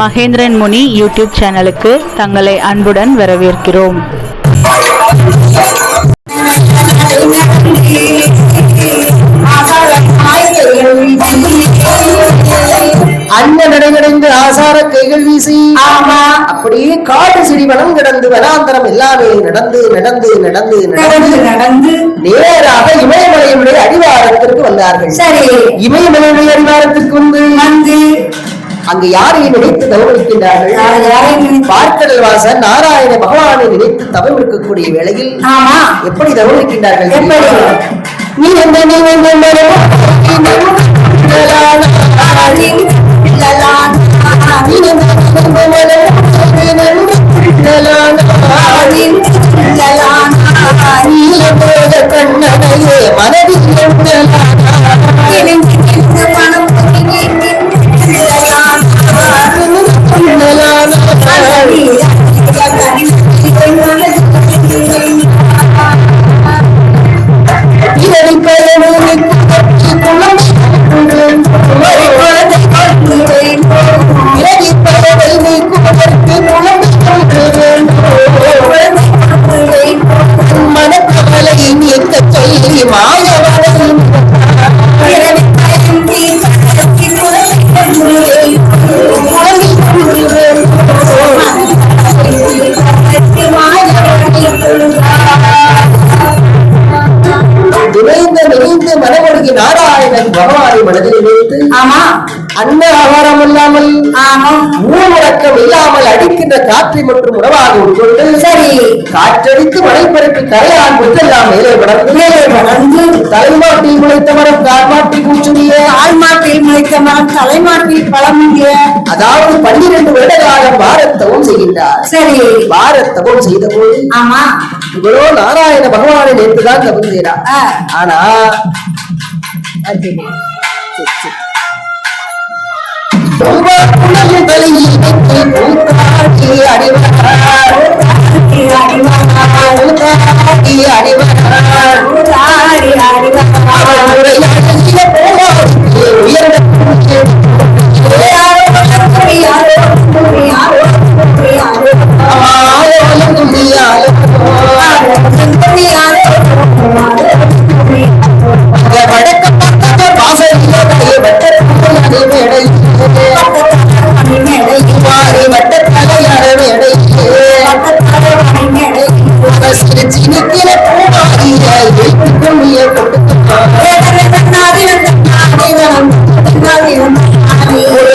மகேந்திரன் முனி YouTube சேனலுக்கு தங்களை அன்புடன் வரவேற்கிறோம். அண்ணன் நடைகடைந்து ஆசார கைகள் வீசி. ஆமா. அப்படியே காடு செடி வனம் கிடந்து வனாந்தரம் எல்லாமே நடந்து நடந்து நடந்து நடந்து நடந்து. நடந்து. நேராக இமயமலையுடைய அடிவாரத்திற்கு வந்தார்கள். சரி. இமயமலையுடைய அடிவாரத்திற்கு வந்து வந்து அங்கு யாரை நினைத்து நினைத்து- பார்க்கடல் வாசன் நாராயண பகவானை நினைத்து தவம் இருக்கக்கூடிய வேளையில் ஆமா எப்படி தவம் இருக்கின்றார்கள் எப்படி? காற்றை மற்றும் உணவாக உட்கொண்டு சரி. காற்றடித்து மழை பரப்பி கரையான் முற்றெல்லாம் மேலே வளர்ந்து மேலே வளர்ந்து தலைமாட்டில் முளைத்த மரம் கால்மாட்டி பூச்சுடைய. தாய்மாட்டில் முளைத்த மரம் தலைமாட்டில் பழமுடிய. அதாவது பன்னிரண்டு வருடகாலம் பாரத்தவம் செய்கின்றார். சரி. பாரத்தவம் செய்த போது ஆமா. இவரோ நாராயண பகவானை நேற்றுதான் ஆ, ஆனா உங்கள் தலையில் வைத்து பூத்தாட்டி அடிவார் பூத்தாட்டி வைத்து கொள்ளிய கொடுத்துப்பார் ஒரு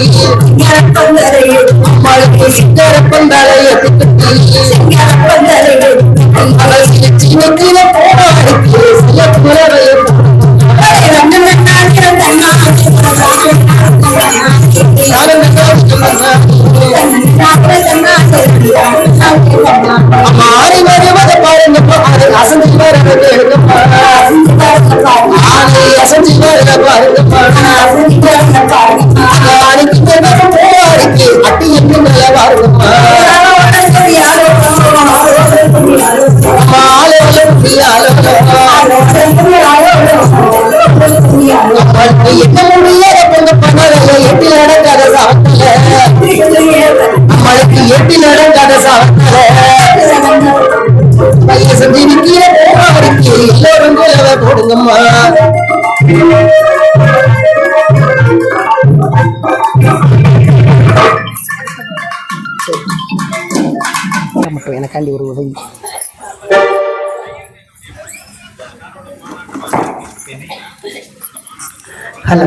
கட்டி அம்மாளுக்கு சிங்கார பந்தலையை நம்மளுக்கு எட்டி நடக்காத சாவத்தல பையன் செஞ்சு போடுங்கம்மா எனக்காண்டி ஒரு உதவி ஹலோ.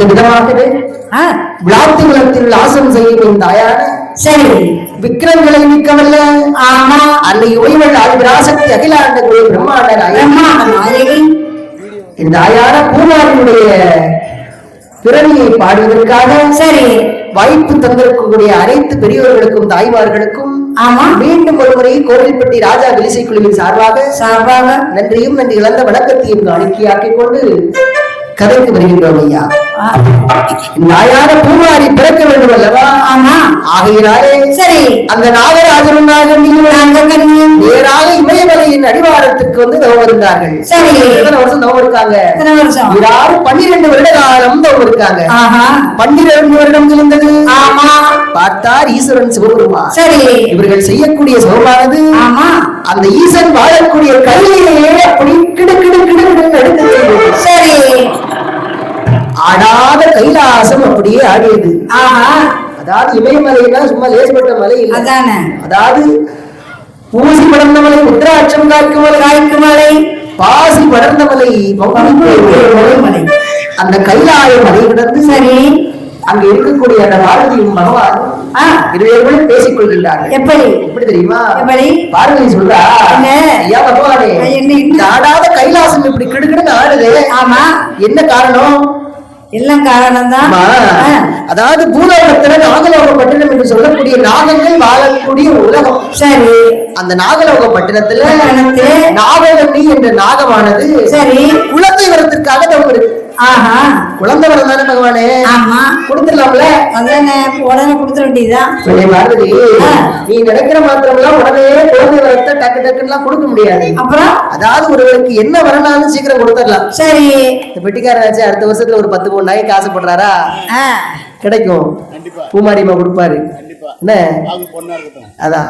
இந்த விதமாகவே விளாத்து குலத்தில் ஆசம் செய்யும் என் தாயான சரி. விக்கிரங்களை நீக்கவல்ல ஆமா. அன்னை உமைவள் ஆதிராசக்தி அகிலாண்ட குரு இந்த தாயான பூமாரியுடைய பிறவியை பாடுவதற்காக சரி. வாய்ப்பு தந்திருக்கக்கூடிய அனைத்து பெரியவர்களுக்கும் தாய்மார்களுக்கும் ஆமா. மீண்டும் ஒருமுறை கோவில்பட்டி ராஜா விலிசை குழுவின் சார்பாக சார்பாக. நன்றியும் நன்றி இழந்த வணக்கத்தையும் காணிக்கையாக்கிக் கொண்டு கதைக்கு வருகின்றோம் ஐயா ஆ, நாயான பூமாரி பிறக்க வேண்டும் அல்லவா ஆமா. ஆகையினாலே சரி. அந்த நாகராஜனும் நாகண்டியும் அந்த கண்ணியும் நேராக இமயமலையின் அடிவாரத்துக்கு வந்து தவம் இருந்தார்கள். சரி. எத்தனை வருஷம் தவம் இருக்காங்க? இவராறு பன்னிரண்டு வருட காலம் தவம் இருக்காங்க. ஆஹா. பன்னிரண்டு வருடம் இருந்தது. ஆமா. பார்த்தார் ஈஸ்வரன் சிவபெருமான். சரி. இவர்கள் செய்யக்கூடிய சிவமானது ஆமா. அந்த ஈசன் வாழக்கூடிய கையிலேயே அப்படி கிடு கிடு கிடு கிடு எடுத்து. சரி. ஆடாத கைலாசம் அப்படியே ஆடியது. ஆஹா. அதாவது இமயமலைன்னா சும்மா லேசப்பட்ட மலை இல்லை. அதாவது பூசி படர்ந்த மலை உத்தராட்சம் காய்க்கும் மலை காய்க்கு மலை. பாசி படர்ந்த மலை மலை. அந்த கைலாய மலை கிடந்து சரி. அங்க இருக்கக்கூடிய அந்த பாரதியும் பகவானும் ஆ. இருவர்களும் பேசிக் கொள்கின்றார்கள் எப்படி? எப்படி தெரியுமா? எப்படி? பார்வதி சொல்றா என்ன? ஐயா பகவானே? இந்த ஆடாத கைலாசம் இப்படி கிடுகிடுன்னு ஆடுது. ஆமா. என்ன காரணம்? எல்லாம் காரணம் தான் அம்மா, அதாவது பூலோகத்துல நாகலோக பட்டினம் என்று சொல்லக்கூடிய நாகங்கள் வாழக்கூடிய உலகம். சரி. அந்த நாகலோக பட்டினத்துல நாகவல்லி என்ற நாகமானது சரி. தவம் இருக்கு. ஆஹா. குழந்தை வரம் தானே பகவானே? ஆமா. கொடுத்துடலாம்ல? அதானே உடனே கொடுத்துட வேண்டியதுதான். சொல்லி பார்வதி. நீ நினைக்கிற மாத்திரம்லாம் உடனே குழந்தை வரத்தை டக்கு டக்குன்னு கொடுக்க முடியாது. அப்புறம்? அதாவது ஒருவருக்கு என்ன வரனாலும் சீக்கிரம் கொடுத்துடலாம். சரி. இந்த பெட்டிக்காரராச்சு அடுத்த வருஷத்துல ஒரு பத்து மூணு நாய்க்கு ஆசைப்படுறாரா? ஆ, கிடைக்கும். பூமாரிமா கொடுப்பாரு. என்ன? அதான்.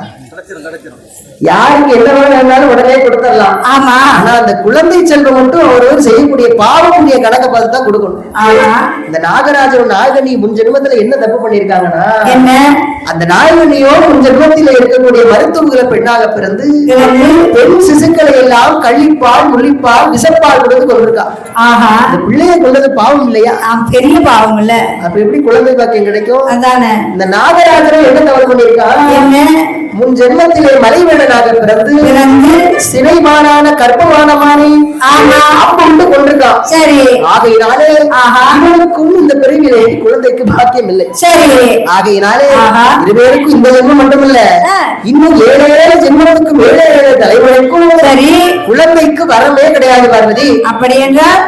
யாருக்கு என்ன வேணாலும் உடனே கொடுத்துடலாம். ஆமா. ஆனா அந்த குழந்தை செல்வம் மட்டும் அவர் செய்யக்கூடிய பாவக்கூடிய கணக்கை பார்த்து தான் கொடுக்கணும். ஆமா. இந்த நாகராஜன் நாகனி முன் ஜென்மத்துல என்ன தப்பு பண்ணிருக்காங்கன்னா என்ன? அந்த நாகனியோ முன் ஜென்மத்தில இருக்கக்கூடிய மருத்துவங்களை பெண்ணாக பிறந்து? பெண் சிசுக்களை எல்லாம் கள்ளிப்பால் முள்ளிப்பால் விசப்பால் கொடுத்து கொண்டிருக்கா. ஆஹா. அந்த பிள்ளைய கொண்டது பாவம் இல்லையா? பெரிய பாவம் இல்ல. அப்ப எப்படி குழந்தை பாக்கியம் கிடைக்கும். இந்த நாகராஜனும் என்ன தவறு என்ன? முன் ஜென்மத்திலே மலைவேடனாக பிறந்து பிறந்து சிறைமானான கற்பமானமானி. அப்புண்டு கொண்டிருக்கான். சரி. ஆகையினாலே. இவனுக்கும் இந்த பிறவிலே குழந்தைக்கு பாக்கியம் இல்லை சரி. ஆகையினாலே ஆஹா. இருவேருக்கும் இந்த ஜென்மம் மட்டுமல்ல. இன்னும் ஏழு ஏழு ஜென்மத்துக்கும் ஏழு ஏழு தலைமுறைக்கும் சரி. குழந்தைக்கு வரமே கிடையாது பார்வதி. அப்படி என்றால்?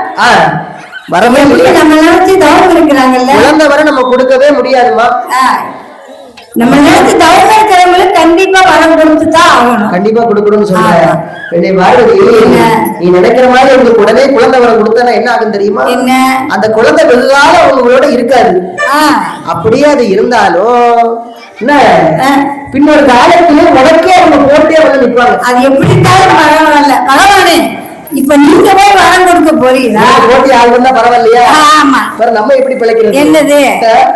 எப்படி முடியாது. நம்ம நினைச்சு தவறு இருக்கிறாங்கல்ல குழந்தை வர நம்ம கொடுக்கவே முடியாதுமா? நம்ம நினைச்சு தவறு இருக்கிறவங்களுக்கு கண்டிப்பா வரம் கொடுத்து தான் ஆகணும். கண்டிப்பா கொடுக்கணும்னு சொல்றேன். ஆமா. என்னை என்ன? நீ நினைக்கிற மாதிரி உங்களுக்கு உடனே குழந்தை வரம் கொடுத்தா என்ன ஆகும் தெரியுமா? என்ன? அந்த குழந்தை வெகுகாலம் உங்களோட இருக்காது. அப்படியே அது இருந்தாலும் என்ன? பின்னொரு காலத்திலே உனக்கே அவங்க போட்டே வந்து நிப்பாங்க. அது எப்படி இருந்தாலும் பரவாயில்ல பகவானே இப்ப நீங்க போய் வரம் கொடுக்க போறீங்களா? போட்டி வந்தா பரவாயில்லையா? ஆமா. நம்ம எப்படி பிழைக்கிறது? என்னது?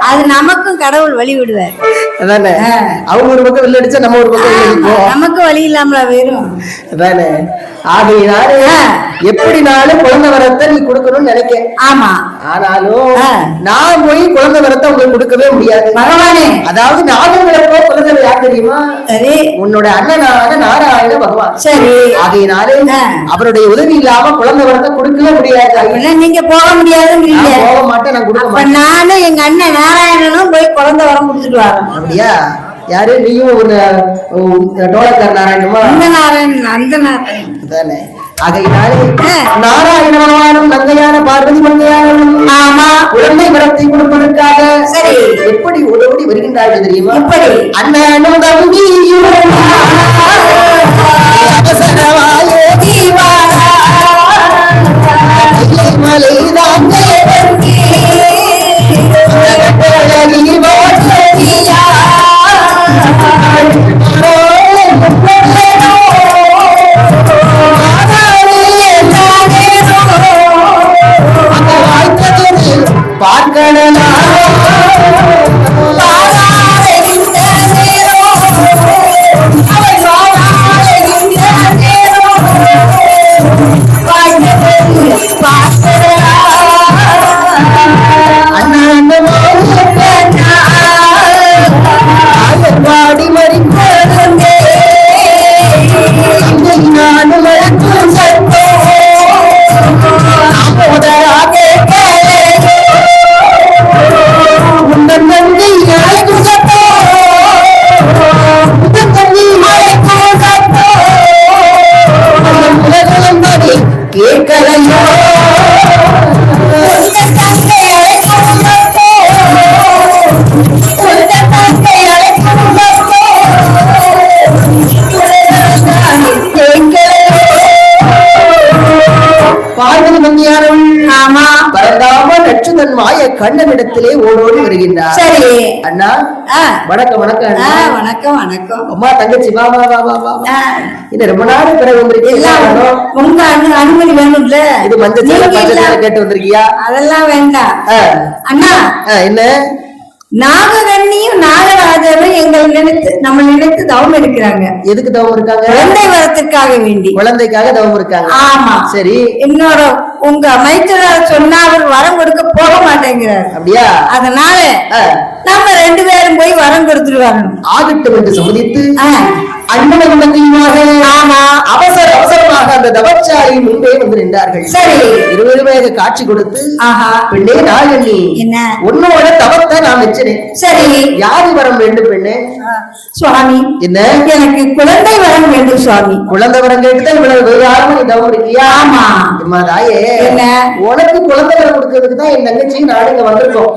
அது நமக்கும் கடவுள் வழி விடுவார். அதானே. அவங்க ஒரு பக்கம் வெளில அடிச்சா நம்ம ஒரு பக்கம் வெளில நமக்கு வழி இல்லாமல வெறும் அதானே? ஆகையினால. எப்படினாலும் குழந்தை வரத்தை நீ கொடுக்கணும்னு நினைக்க ஆமா. ஆனாலும். நான் போய் குழந்தை வரத்தை உங்களுக்கு கொடுக்கவே முடியாது. பகவானே அதாவது நாகங்களப்போ குழந்தை யார் தெரியுமா? சரி. உன்னோட அண்ணனான நாராயண பகவான். சரி. ஆகையினாலே. அவருடைய உதவி இல்லாம குழந்தை வரத்தை கொடுக்கவே முடியாது. நீங்க போக முடியாதுங்கிறீங்க போக மாட்டேன் நான் கொடுக்க அப்ப மாட்டேன். நானும் எங்க அண்ணன் நாராயணனும் போய் குழந்தை வரம் கொடுத்துட்டு வரோம் அப்படியா? யாரு? நீயும் ஒரு டோலக்கார நாராயணமா அந்த நாராயணன் அந்த நாராயணன். தானே பகவானும் நங்கையான பார்வதி மங்கையானும் ஆமா. குழந்தை வரத்தை கொடுப்பதற்காக சரி. எப்படி ஓடோடி வருகின்றார்கள் தெரியுமா? எப்படி? அண்ணனும் தம்பியும் பார்க்கல பரந்தாம நச்சுதன் மாய கண்ணனிடத்திலே ஓடோடி வருகின்றார். சரி. அண்ணா. வணக்கம் வணக்கம் அண்ணா. வணக்கம் வணக்கம். அம்மா தங்கச்சி வா வா வா வா வா இன்னும் ரொம்ப நாள் பிறகு வந்திருக்கீங்க? உங்க அனு- அனுமதி வேணும்ல? இது மஞ்சள் கேட்டு வந்திருக்கியா? அதெல்லாம் வேண்டாம். அண்ணா. என்ன? நாககண்ணியும் நாகராஜனும் எங்களை நினைத்து நம்ம நினைத்து தவம் எடுக்கிறாங்க. எதுக்கு தவம் இருக்காங்க? குழந்தை வரத்திற்காக வேண்டி. குழந்தைக்காக தவம் இருக்காங்க. ஆமா. சரி. இன்னொரு உங்க அமைச்சரார் சொன்னா அவர் வரம் கொடுக்க போக மாட்டேங்கிறார். அப்படியா? அதனால. நம்ம ரெண்டு பேரும் போய் வரம் கொடுத்துட்டு வரணும் ஆகட்டும் என்று சம்மதித்து அண்ணனும் ஆமா. அவசர அவசரமாக அந்த தவச்சாரி முன்பே வந்து நின்றார்கள். சரி. இருவருமே காட்சி கொடுத்து ஆஹா. பெண்ணே நாகண்ணி என்ன? உன்னோட தவத்தை நான் வச்சினேன் சரி. யாரு வரம் வேண்டும் பெண்ணே? சுவாமி என்ன எனக்கு குழந்தை வரம் வேண்டும் சுவாமி குழந்தை வரம் கேட்டுதான் இவ்வளவு விவகாரமா நீ ஆமா. அம்மா தாயே என்ன? உனக்கு குழந்தை வரம் கொடுக்கறதுக்கு தான் என் தங்கச்சி நாடு இங்க வந்திருக்கோம்.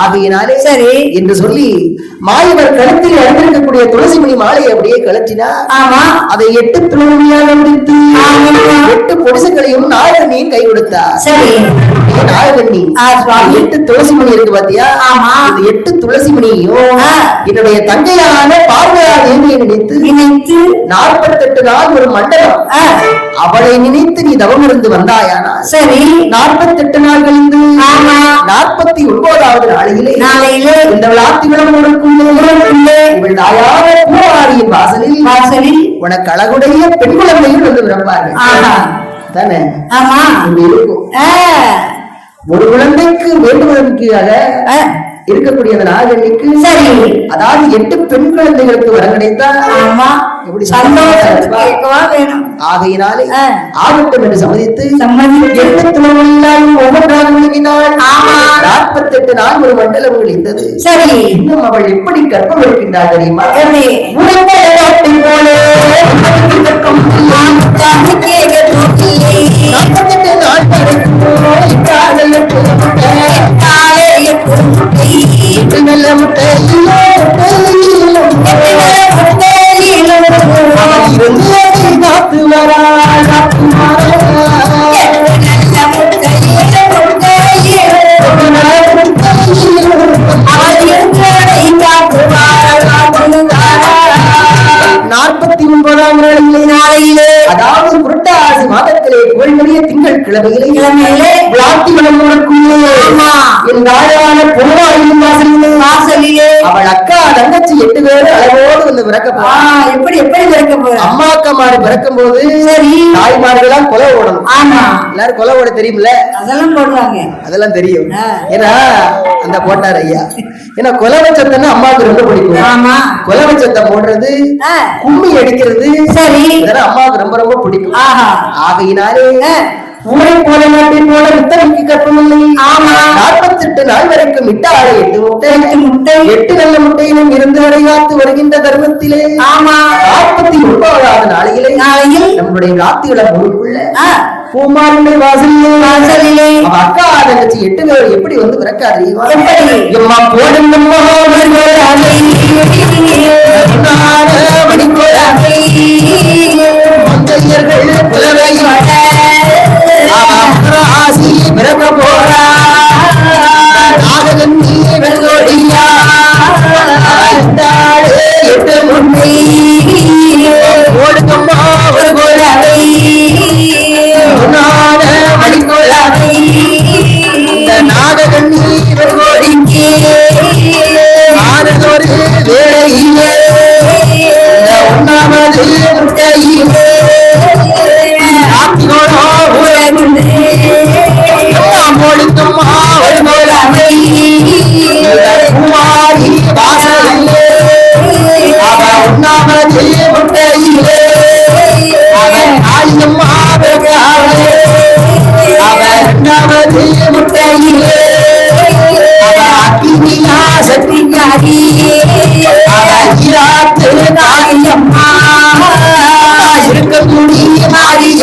ஆகையினாலே சரி. என்று சொல்லி மாயவர் கழுத்தில் அணிந்திருக்கக்கூடிய துளசிமணி மாலையை அப்படியே கழற்றினா ஆமா அதை எட்டு துளசியாக முடித்து. எட்டு பொடிசுகளையும் நாகரணியும் கை கொடுத்தார் சரி எட்டு துளசி மணி இருக்கு பாத்தியா? ஆமா. இந்த எட்டு துளசி மணியையும். என்னுடைய தங்கையான பார்வையா தேவியை நினைத்து நினைத்து நாற்பத்தெட்டு நாள் ஒரு மண்டலம் அவளை நினைத்து நீ தவம் இருந்து வந்தாயானா சரி. நாற்பத்தெட்டு நாள் கழிந்து ஆமா. நாற்பத்தி ஒன்பதாவது நாளையிலே நாளையிலே இந்த விழாத்தி விளம்பரக்குள்ளே இவள் தாயான பூவாரியின் வாசலில். வாசலில். உனக்கு அழகுடைய பெண் குழந்தையும் வந்து ஆஹா. தானே? ஆமா. இருக்கும். ஒரு குழந்தைக்கு வேண்டுவதற்காக ஆ, இருக்கக்கூடிய அந்த நாகண்ணிக்கு சரி. அதாவது எட்டு பெண் குழந்தைகளுக்கு வரம் கிடைத்தா ஆமா ஆகையினாலே. ஆகட்டும் என்று சம்மதித்து. எட்டு துளவெல்லாம் ஒவ்வொன்றாக விழுங்கினாள். நாற்பத்தெட்டு நாள் ஒரு மண்டலம் விழிந்தது சரி. இன்னும் அவள் எப்படி கற்பம் இருக்கின்றாள் தெரியுமா? போலே மாடு பிறக்கும் போது சரி. தாய்மார்கள்லாம் கொலை ஓடணும். ஆமா. எல்லாரும் கொலை ஓட தெரியுமில்ல அதெல்லாம் போடுவாங்க. அதெல்லாம் தெரியும். ஏன்னா அந்த போட்டார் ஐயா. ஏன்னா கொலை வச்சத்தன்னு அம்மாவுக்கு ரொம்ப பிடிக்கும். ஆமா. கொலை வச்சத்தம் போடுறது கும்மி அடிக்கிறது சரி. இதெல்லாம் அம்மாவுக்கு ரொம்ப ரொம்ப பிடிக்கும். ஆகையினாலே ஊரை போல நாட்டின் போல முத்தமிக்கு கற்பமில்லை. ஆமா. நாற்பத்தெட்டு நாள் வரைக்கும் இட்ட ஆளை எட்டு முட்டை. எட்டு முட்டை. எட்டு நல்ல முட்டையினை நாளிலும் இருந்து வரைகாத்து வருகின்ற தருணத்திலே ஆமா. நாற்பத்தி ஒன்பதாவது நாளிலே நாளையில். நம்முடைய ராத்தியுள்ள பொருளுக்குள்ள ஆ, பூமாருடைய வாசலிலே. வாசலிலே. அக்கா தங்கச்சி எட்டு பேர் எப்படி வந்து பிறக்கா தெரியுமா எப்படி? எம்மா போடுங்கம்மா மணிக்கோட மங்கையர்கள்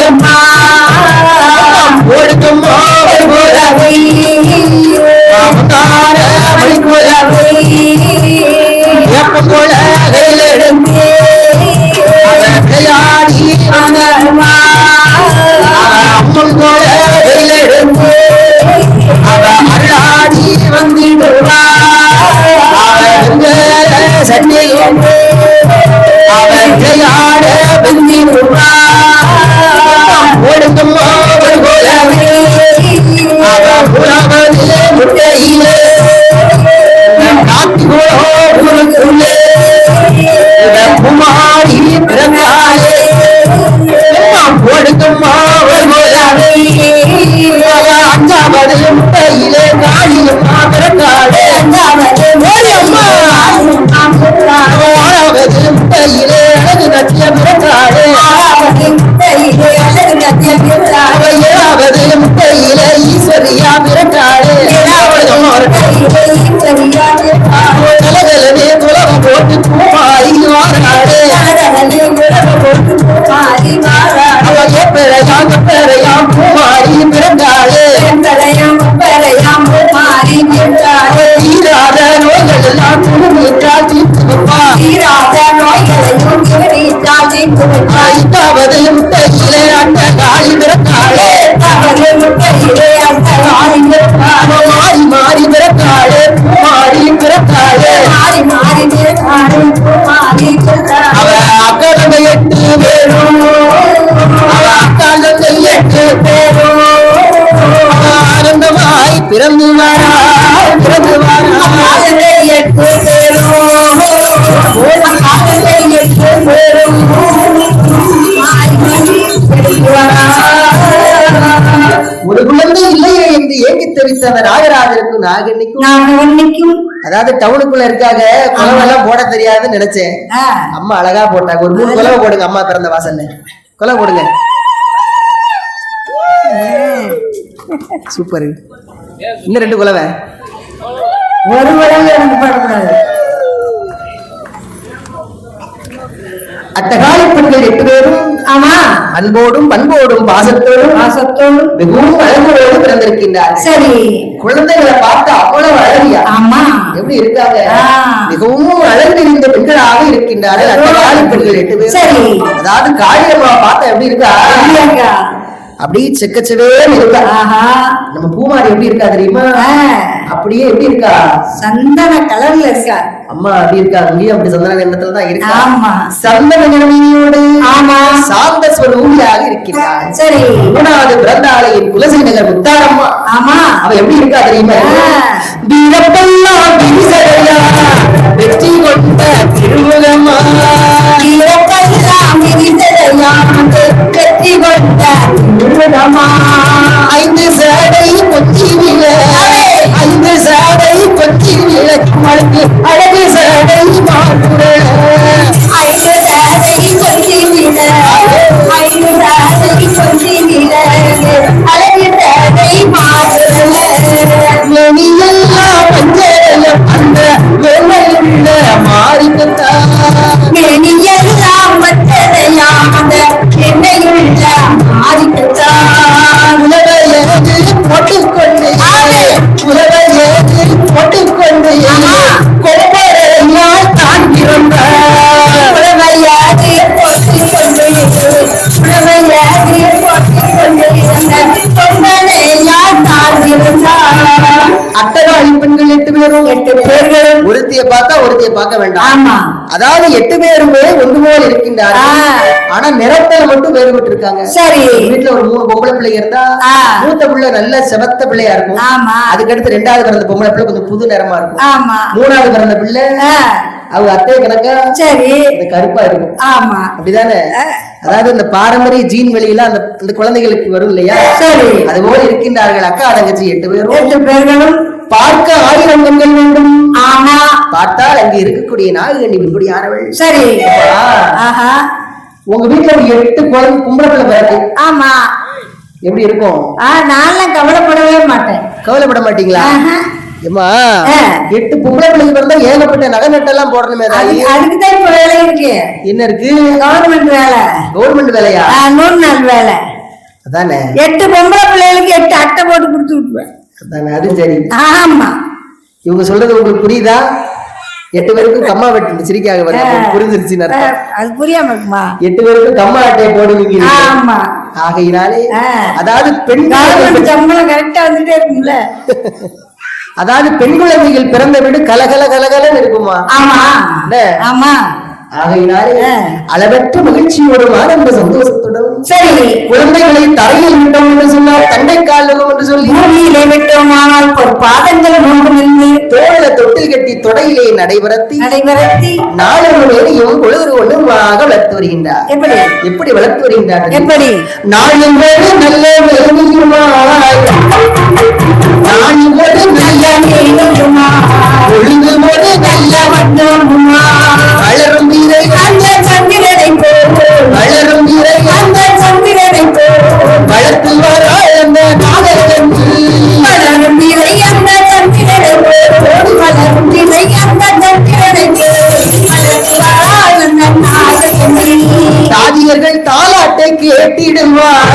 மாரியம்மா ஒழுக்கம்மா ஒரு கோலாவை அவதார மணிக்கோலாவை ஏப்பங்கோல கையிலெடுத்து அவன் விளையாடி வந்தாருமா. அவன் அம்மங்கோல கையிலெடுத்து அவன் அருளாடி வந்திடுவா. அவன் பிறந்து வாரா பிறந்து வாரா ஒரு குழந்தை இல்லையே என்று ஏங்கி தெரிவித்த அந்த நாகராஜனுக்கும் நாகன்னிக்கும் அதாவது டவுனுக்குள்ள இருக்காங்க குலவெல்லாம் போட தெரியாதுன்னு நினைச்சேன். அம்மா அழகா போட்டாங்க. ஒரு மூணு குலவை போடுங்க அம்மா பிறந்த வாசல்ல. குலவை போடுங்க. சூப்பர். இன்னும் ரெண்டு குலவை ஒரு உடம்பு எனக்கு பாடக்கூடாது. அட்டகால பெண்கள் எட்டு பேரும் ஆமா. அன்போடும் பண்போடும் பாசத்தோடும் பாசத்தோடும். மிகவும் அழகோடு பிறந்திருக்கின்றார் சரி. குழந்தைகளை பார்த்து அவ்வளவு அழகியா? ஆமா. எப்படி இருக்காங்க. மிகவும் அழகு நிறைந்த பெண்களாக இருக்கின்றார்கள். அட்டகால பெண்கள் எட்டு பேரும். சரி. அதாவது காளியம்மா பார்த்தா எப்படி இருக்கா? அப்படியே செக்கச்சவே இருக்கா ஆஹா நம்ம பூமாரி எப்படி இருக்கா தெரியுமா? அப்படியே எப்படி இருக்கா? சந்தன கலர்ல இருக்கா? அம்மா அப்படி இருக்கா? அங்கேயும் அப்படி சந்தன எண்ணத்துல தான் இருக்கா? ஆமா. சந்தன நிறமையோடு ஆமா. சாந்த ஸ்வரூபியாக இருக்கின்றாள் சரி. மூணாவது பிறந்தாளையின் குலசை நகர் முத்தாரம்மா. ஆமா. அவ எப்படி இருக்கா தெரியுமா. வீரப்பெல்லாம் வெற்றி கொண்ட திருமுகமா விரிசலையாம் கட்டி வந்த ஐந்து சேடை கொச்சி விழ ஐந்து சேடை கொச்சி விழ அழகு சேடை ஒருத்திய பார்த்தா ஒருத்திய பார்க்க வேண்டாம். அதாவது எட்டு பேருமே ஒன்று போல் இருக்கின்றார்கள். ஆ. ஆனா நிறத்துல மட்டும் வேறுபட்டு இருக்காங்க. சரி. வீட்டுல ஒரு மூணு பொம்பளை பிள்ளைங்க இருந்தா. மூத்த பிள்ளை நல்ல செவத்த பிள்ளையா இருக்கும். ஆமா. அதுக்கடுத்து ரெண்டாவது பிறந்த பொம்பளை பிள்ளை கொஞ்சம் புது நிறமா இருக்கும். மூணாவது பிறந்த பிள்ளை அவங்க அத்தை கணக்கா சரி. இந்த கருப்பா இருக்கும். ஆமா. அப்படிதானே? அதாவது இந்த பாரம்பரிய ஜீன் வெளியெல்லாம் அந்த அந்த குழந்தைகளுக்கு வரும் இல்லையா? சரி. அது போல இருக்கின்றார்கள் அக்கா தங்கச்சி எட்டு பேரும். எட்டு பேர்களும் பார்க்க ஆயிரம் வேண்டும். ஆமா பார்த்தால் அங்கு இருக்கக்கூடிய நாககண்ணி இப்படியானவள் சரி. அப்பா, ஆஹா. உங்க வீட்டுல ஒரு எட்டு குழந்தை கும்பல பிள்ளை பிறகு ஆமா. எப்படி இருக்கும்? நான்லாம் கவலைப்படவே மாட்டேன். கவலைப்பட மாட்டீங்களா. ஏமா. எட்டு பொம்பளை பிள்ளைங்க பிறந்தா ஏகப்பட்ட நகை நட்டெல்லாம் போடணுமே அதுக்கு அதுக்குதான் இப்ப வேலை இருக்கு. என்ன இருக்கு? கவர்மெண்ட் வேலை. கவர்மெண்ட் வேலையா? நூறு நாள் வேலை. அதானே. எட்டு பொம்பளை பிள்ளைகளுக்கு எட்டு அட்டை போட்டு கொடுத்து விட்டுருவேன். அதானே அது சரி ஆமா. இவங்க சொல்றது உங்களுக்கு புரியுதா? எட்டு பேருக்கும் கம்மா வெட்டு சிரிக்காக வருது அர்த்தம். அது புரியாம இருக்குமா? எட்டு பேருக்கும் கம்மா அட்டையை போடுவீங்க ஆமா. ஆகையினாலே. அதாவது பெண் சம்பளம் கரெக்டா வந்துட்டே இருக்கும்ல. அதாவது பெண் குழந்தைகள் பிறந்த வீடு கலகல கலகலன்னு இருக்குமா? ஆமா? ஆமா. ஆகையினாலே. அளவற்ற மகிழ்ச்சியோடும் ஆனந்த சந்தோஷத்துடன் சரி குழந்தைகளை தரையில் விட்டோம் என்று சொன்னால் தண்டை காலம் என்று சொல்லி பூமியிலே விட்டோமானால் ஒரு பாதங்கள் மூன்று நின்று தோழ தொட்டில் கட்டி தொடையிலே நடைபெறத்தி நடைபெறத்தி நாளொரு வேலையும் பொழுது ஒன்றுமாக வளர்த்து வருகின்றார் எப்படி எப்படி வளர்த்து வருகின்றார் எப்படி நாளும் ஒரு நல்ல வேலையுமாய் நாளும் ஒரு நல்ல வேண்டுமா? ஒழுங்கும் ஒரு நல்ல வந்தோமுமா? கேட்டிடுவார்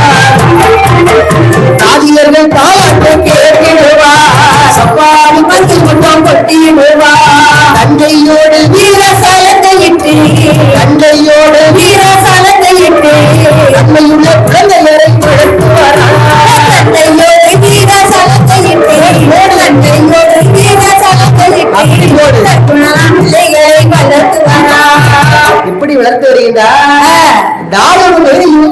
தாதியர்கள் தாலாட்டை கேட்டிடுவார்